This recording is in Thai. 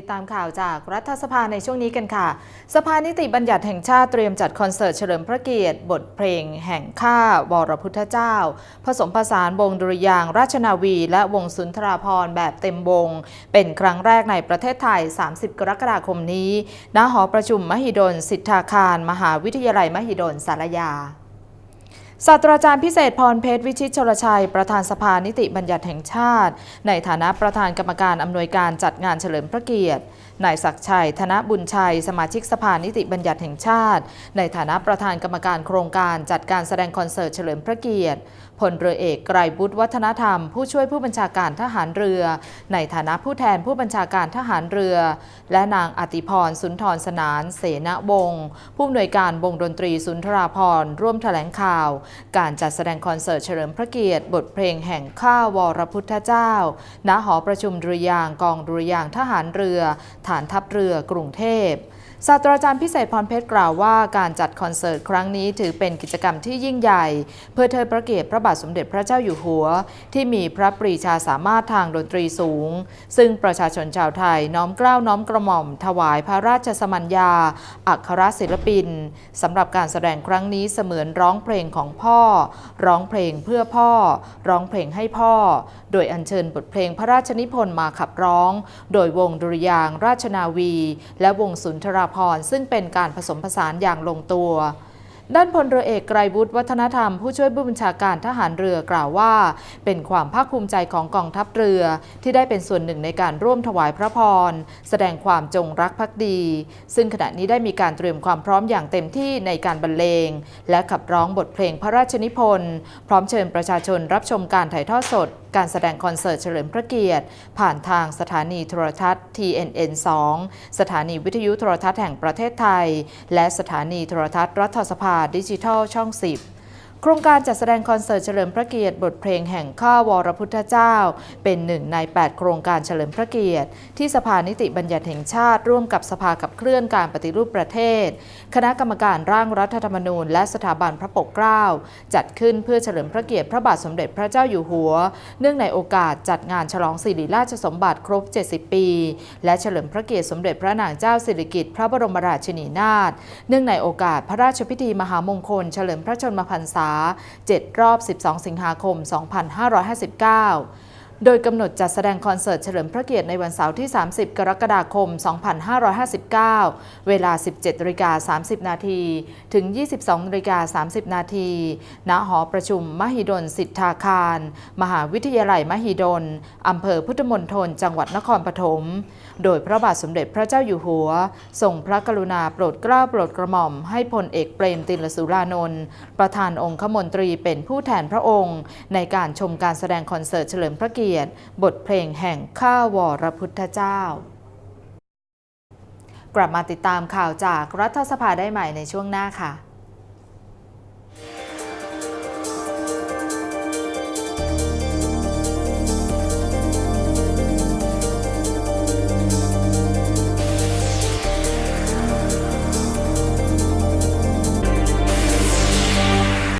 ติดตามข่าวจากรัฐสภาในช่วงนี้กันค่ะ สภานิติบัญญัติแห่งชาติเตรียมจัดคอนเสิร์ตเฉลิมพระเกียรติ บทเพลงแห่งข้าวรพุทธเจ้า ผสมผสานวงดุริยางราชนาวี และวงสุนทราภรณ์แบบเต็มวง เป็นครั้งแรกในประเทศไทย 30 กรกฎาคมนี้ ณ หอประชุมมหิดลสิทธาคาร มหาวิทยาลัยมหิดลสารยา ศาสตราจารย์พิเศษพรเพชรวิชิตชลชัย ประธานสภานิติบัญญัติแห่งชาติ ในฐานะประธานกรรมการอำนวยการจัดงานเฉลิมพระเกียรตินายศักชัย ธนบุญชัย สมาชิกสภานิติบัญญัติแห่งชาติ ในฐานะประธานกรรมการโครงการจัดการแสดงคอนเสิร์ตเฉลิมพระเกียรติพลเรือเอกไกรบุตรวัฒนธรรม ผู้ช่วยผู้บัญชาการทหารเรือ ในฐานะผู้แทนผู้บัญชาการทหารเรือ และนางอติพรสุนทรสนาน เสนวงศ์ผู้อำนวยการวงดนตรีสุนทราพรร่วมแถลงข่าวการจัดแสดงคอนเสิร์ตเฉลิมพระเกียรติ บทเพลงแห่งข้าวรพุทธเจ้า ณ หอประชุมดุริยางกองดุริยางทหารเรือ ฐานทัพเรือกรุงเทพ ศาสตราจารย์พิเศษพรเพชรกล่าวว่าการจัดคอนเสิร์ตครั้งนี้ถือเป็นกิจกรรมที่ยิ่งใหญ่ เพื่อเทิดพระเกียรติพระบาทสมเด็จพระเจ้าอยู่หัว ที่มีพระปรีชาสามารถทางดนตรีสูง ซึ่งประชาชนชาวไทยน้อมเกล้าน้อมกระหม่อม ถวายพระราชสมัญญา อัครศิลปินสำหรับการแสดงครั้งนี้เสมือนร้องเพลงของพ่อ ร้องเพลงเพื่อพ่อ ร้องเพลงให้พ่อ โดยอัญเชิญบทเพลงพระราชนิพนธ์มาขับร้อง โดยวงดุริยางราชนาวี และวงสุนทรพรซึ่งเป็นการผสมผสานอย่างลงตัว ด้านพลเรือเอกไกรวุฒิวัฒนธรรมผู้ช่วยผู้บัญชาการทหารเรือกล่าวว่า เป็นความภาคภูมิใจของกองทัพเรือ ที่ได้เป็นส่วนหนึ่งในการร่วมถวายพระพร แสดงความจงรักภักดี ซึ่งขณะนี้ได้มีการเตรียมความพร้อมอย่างเต็มที่ในการบรรเลง และขับร้องบทเพลงพระราชนิพนธ์พร้อมเชิญประชาชนรับชมการถ่ายทอดสด การแสดงคอนเสิร์ตเฉลิมพระเกียรติ ผ่านทางสถานีโทรทัศน์ TNN 2 สถานีวิทยุโทรทัศน์แห่งประเทศไทย และสถานีโทรทัศน์รัฐสภาดิจิทัลช่อง 10 โครงการจัดแสดงคอนเสิร์ตเฉลิมพระเกียรติบทเพลงแห่งข้าวรพุทธเจ้า เป็นหนึ่งใน 8 โครงการเฉลิมพระเกียรติ ที่สภานิติบัญญัติแห่งชาติ ร่วมกับสภาขับเคลื่อนการปฏิรูปประเทศ คณะกรรมการร่างรัฐธรรมนูญ และสถาบันพระปกเกล้า จัดขึ้นเพื่อเฉลิมพระเกียรติพระบาทสมเด็จพระเจ้าอยู่หัว เนื่องในโอกาสจัดงานฉลองสิริราชสมบัติครบ 70 ปี และเฉลิมพระเกียรติสมเด็จพระนางเจ้าสิริกิติ์พระบรมราชินีนาถเนื่องในโอกาสพระราชพิธีมหามงคล เฉลิมพระชนมพรรษา7 รอบ 12 สิงหาคม 2559 โดยกำหนดจัดแสดงคอนเสิร์ตเฉลิมพระเกียรติในวันเสาร์ที่ 30 กรกฎาคม 2559 เวลา 17นาฬิกา30 นาที ถึง 22นาฬิกา30 นาที ณ หอประชุมมหิดลสิทธาคาร มหาวิทยาลัยมหิดล อำเภอพุทธมณฑล จังหวัดนครปฐม โดยพระบาทสมเด็จพระเจ้าอยู่หัว ทรงพระกรุณาโปรดเกล้าโปรดกระหม่อม ให้พลเอกเปรมติลสุรานนท์ ประธานองคมนตรีเป็นผู้แทนพระองค์ ในการชมการแสดงคอนเสิร์ตเฉลิมพระเกียรติบทเพลงแห่งข้าวรพุทธเจ้า กลับมาติดตามข่าวจากรัฐสภาได้ใหม่ในช่วงหน้าค่ะ